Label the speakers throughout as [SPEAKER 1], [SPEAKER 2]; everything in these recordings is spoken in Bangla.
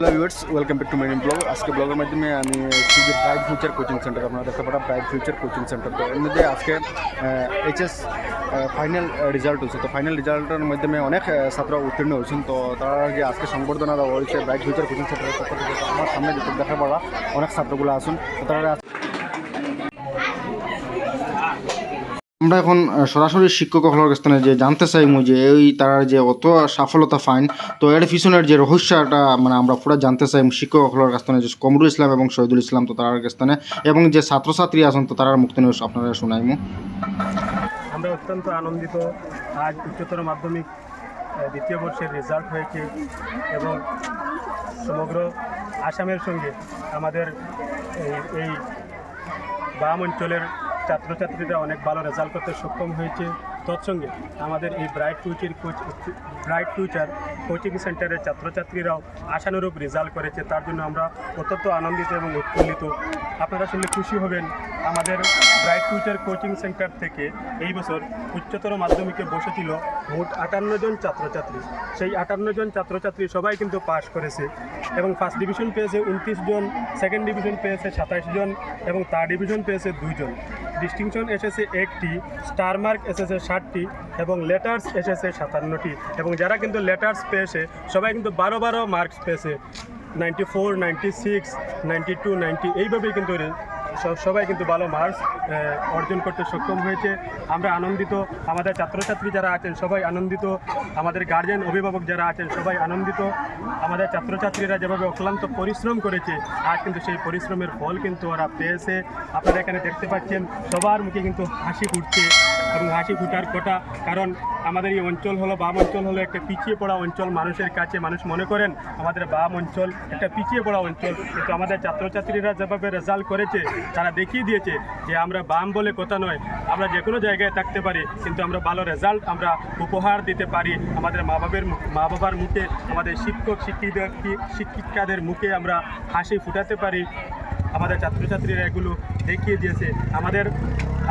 [SPEAKER 1] Hello viewers welcome back to my blog আজকে ব্লগের মাধ্যমে আমি যে ব্রাইট ফিউচার কোচিং সেন্টার আপনারা দেখতে পারেন ব্রাইট ফিউচার কোচিং সেন্টার তো এর মধ্যে আজকে এইচএস ফাইনাল রেজাল্ট হয়েছে তো ফাইনাল রেজাল্টের মাধ্যমে অনেক ছাত্র উত্তীর্ণ হয়েছেন। তো তারা যে আজকে সংবর্ধনা দেওয়া হয়েছে ব্রাইট ফিউচার কোচিং সেন্টারের পক্ষ থেকে আমার সামনে যেটা দেখা পড়া অনেক ছাত্রগুলো আসুন তো তারা আমরা এখন সরাসরি শিক্ষকসকলের কাছ থেকে যে জানতে চাইমু যে এই তার যে অত সফলতা ফাইন তো এর পিছনের যে রহস্যটা মানে আমরা পুরো জানতে চাই শিক্ষকসকলের কাছ থেকে যে কমরুল ইসলাম এবং শহীদুল ইসলাম তো তার থেকে এবং যে ছাত্রছাত্রী আছেন তো তার মুক্তি আপনারা শোনাইমু।
[SPEAKER 2] আমরা অত্যন্ত আনন্দিত। আজ উচ্চতর মাধ্যমিক দ্বিতীয় বর্ষের রেজাল্ট হয়েছে এবং সমগ্র আসামের সঙ্গে আমাদের এই বাম অঞ্চলের ছাত্রছাত্রীরা অনেক ভালো রেজাল্ট করতে সক্ষম হয়েছে। তৎসঙ্গে আমাদের এই bright future coach bright future coaching সেন্টারের ছাত্রছাত্রীরাও আশানুরূপ রেজাল্ট করেছে। তার জন্য আমরা অত্যন্ত আনন্দিত এবং উৎফুল্লিত। আপনারা শুনলে খুশি হবেন। আমাদের ব্রাইট ফিউচার কোচিং সেন্টার থেকে এই বছর উচ্চতর মাধ্যমিকে বসেছিল মোট আটান্ন জন ছাত্রছাত্রী। সেই আটান্ন জন ছাত্রছাত্রী সবাই কিন্তু পাশ করেছে এবং ফার্স্ট ডিভিশন পেয়েছে উনত্রিশ জন সেকেন্ড ডিভিশন পেয়েছে সাতাশ জন এবং থার্ড ডিভিশন পেয়েছে দুজন ডিস্টিংশন এসেছে একটি স্টার মার্ক এসেছে ষাটটি এবং লেটার্স এসেছে সাতান্নটি এবং যারা কিন্তু লেটার্স পেয়েছে, সবাই কিন্তু বারো বারো মার্কস পেয়েছে। Ninety four ninety six ninety two ninety এইভাবেই কিন্তু সবাই কিন্তু ভালো মার্কস অর্জন করতে সক্ষম হয়েছে। আমরা আনন্দিত, আমাদের ছাত্রছাত্রী যারা আছেন, সবাই আনন্দিত। আমাদের গার্জেন অভিভাবক যারা আছেন, সবাই আনন্দিত। আমাদের ছাত্রছাত্রীরা যেভাবে অক্লান্ত পরিশ্রম করেছে, আজ কিন্তু সেই পরিশ্রমের ফল কিন্তু ওরা পেয়েছে। আপনারা এখানে দেখতে পাচ্ছেন, সবার মুখে কিন্তু হাসি ফুটছে। এবং হাসি ফুটার কথা। কারণ আমাদের এই অঞ্চল হলো, বাম অঞ্চল হলো একটা পিছিয়ে পড়া অঞ্চল। মানুষের কাছে মানুষ মনে করেন, আমাদের বাম অঞ্চল একটা পিছিয়ে পড়া অঞ্চল। কিন্তু আমাদের ছাত্রছাত্রীরা যেভাবে রেজাল্ট করেছে, তারা দেখিয়ে দিয়েছে যে আমরা বাম বলে কথা নয়। আমরা যে কোনো জায়গায় থাকতে পারি, কিন্তু আমরা ভালো রেজাল্ট আমরা উপহার দিতে পারি। আমাদের মা বাবের মু- বাবার মুখে, আমাদের শিক্ষক শিক্ষিকাদের শিক্ষিকাদের মুখে আমরা হাসি ফুটাতে পারি। আমাদের ছাত্রছাত্রীরা এগুলো দেখিয়ে দিয়েছে। আমাদের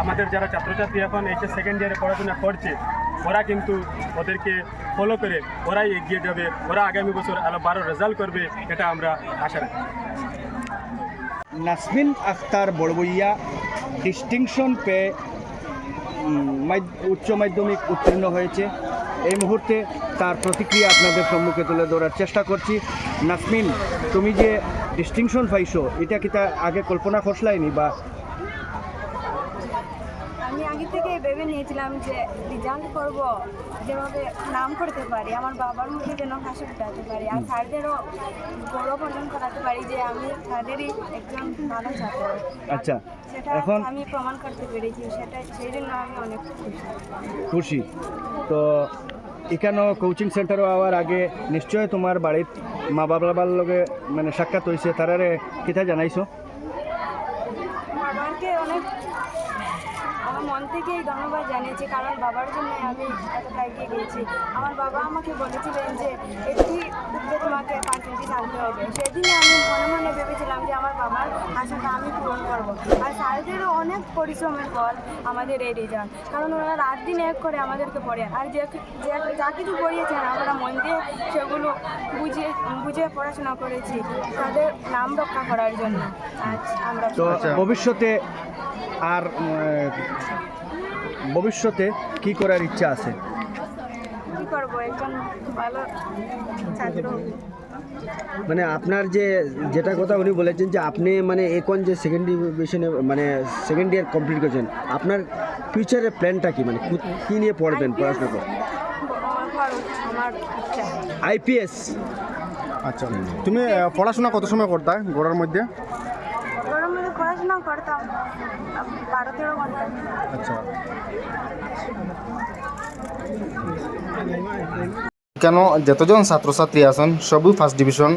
[SPEAKER 2] আমাদের যারা ছাত্রছাত্রী এখন এইচএস সেকেন্ড ইয়ারে পড়াশোনা করছে, ওরা কিন্তু ওদেরকে ফলো করে ওরাই এগিয়ে যাবে, ওরা আগামী বছর আরও বারো রেজাল্ট করবে, এটা আমরা আশা রাখি।
[SPEAKER 3] নাসমিন আখতার বড়বইয়া ডিস্টিংশন পেয়ে উচ্চ মাধ্যমিক উত্তীর্ণ হয়েছে। এই মুহূর্তে তার প্রতিক্রিয়া আপনাদের সম্মুখে তুলে ধরার চেষ্টা করছি। নাসমিন, তুমি যে ডিস্টিংশন পাইছো, এটা কি তা আগে কল্পনা করসলাইনি বা
[SPEAKER 4] আমি আগে থেকে ভেবে নিয়েছিলাম যে রেজাল্ট করব যেভাবে নাম করতে পারি আমার বাবার মুখে যেন হাসি ফুটাতে পারি আর স্যারদেরও গৌরব অর্জন করাতে পারি যে আমি স্যারদেরই একজন ভালো ছাত্র।
[SPEAKER 3] আচ্ছা
[SPEAKER 4] সেটা
[SPEAKER 3] এখন
[SPEAKER 4] আমি প্রমাণ করতে পেরেছি সেটা সেই জন্য আমি অনেক খুশি।
[SPEAKER 3] খুশি। তো এখানেও কোচিং সেন্টারও আওয়ার আগে নিশ্চয় তোমার বাড়ির মা বাবার লগে মানে সাক্ষাৎ হয়েছে তারারে কিতা জানাইছো?
[SPEAKER 4] বাবাকে অনেক আমার মন থেকেই ধন্যবাদ জানিয়েছি, কারণ বাবার জন্য আমি এতটা এগিয়ে গিয়েছি। আমার বাবা আমাকে বলেছিলেন যে, একটি ক্ষেত্রে তোমাকে পার্সেন্টেজ আনতে হবে। সেদিনে আমি মনে মনে ভেবেছিলাম যে, আমার বাবার আশাটা আমি পূরণ করব। আর স্যারদেরও অনেক পরিশ্রমের ফল আমাদের এই রেজাল্ট কারণ ওরা রাত দিন এক করে আমাদেরকে পড়ে, আর যে যে- কিছু পড়িয়েছেন, আমরা মন দিয়ে সেগুলো বুঝে বুঝে পড়াশোনা করেছি। তাদের নাম রক্ষা করার জন্য আমরা
[SPEAKER 1] আচ্ছা।
[SPEAKER 3] ভবিষ্যতে আর ভবিষ্যতে কি করার ইচ্ছা আছে?
[SPEAKER 4] কি করব? একজন ভালো ছাত্র।
[SPEAKER 5] মানে আপনার যে যেটা কথা উনি বলেছেন যে আপনি মানে এখন যে সেকেন্ড ডিভিশনে মানে সেকেন্ড ইয়ার কমপ্লিট করেছেন আপনার ফিউচারের প্ল্যানটা কি? মানে কু- নিয়ে পড়বেন পড়াশোনা করে? আইপিএস
[SPEAKER 1] আচ্ছা। তুমি পড়াশোনা কত সময় করতা গোড়ার মধ্যে?
[SPEAKER 4] গরম মধ্যে পড়াশোনা করতাম বারো তেরো ঘণ্টা
[SPEAKER 1] আচ্ছা। কেন যতজন ছাত্রছাত্রী আছেন সবই ফার্স্ট ডিভিশন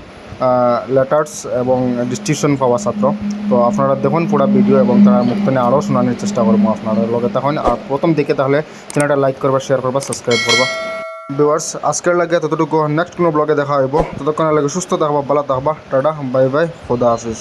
[SPEAKER 1] লেটার্স এবং ডিস্টিংশন পাওয়া ছাত্র। তো আপনারা দেখুন পুরো ভিডিও এবং তারা মুক্তনে আরও শোনানোর চেষ্টা করব আপনারা লগে। তখন আর প্রথম দিকে তাহলে চ্যানেলটা লাইক করবা শেয়ার করবা সাবস্ক্রাইব করবা। ভিউয়ার্স আজকের লাগে ততটুকু নেক্সট কোনো ব্লগে দেখা হইব। ততক্ষণের লাগে সুস্থ থাকবা ভালো থাকবা। টাটা বাই বাই খুদা হাফিজ।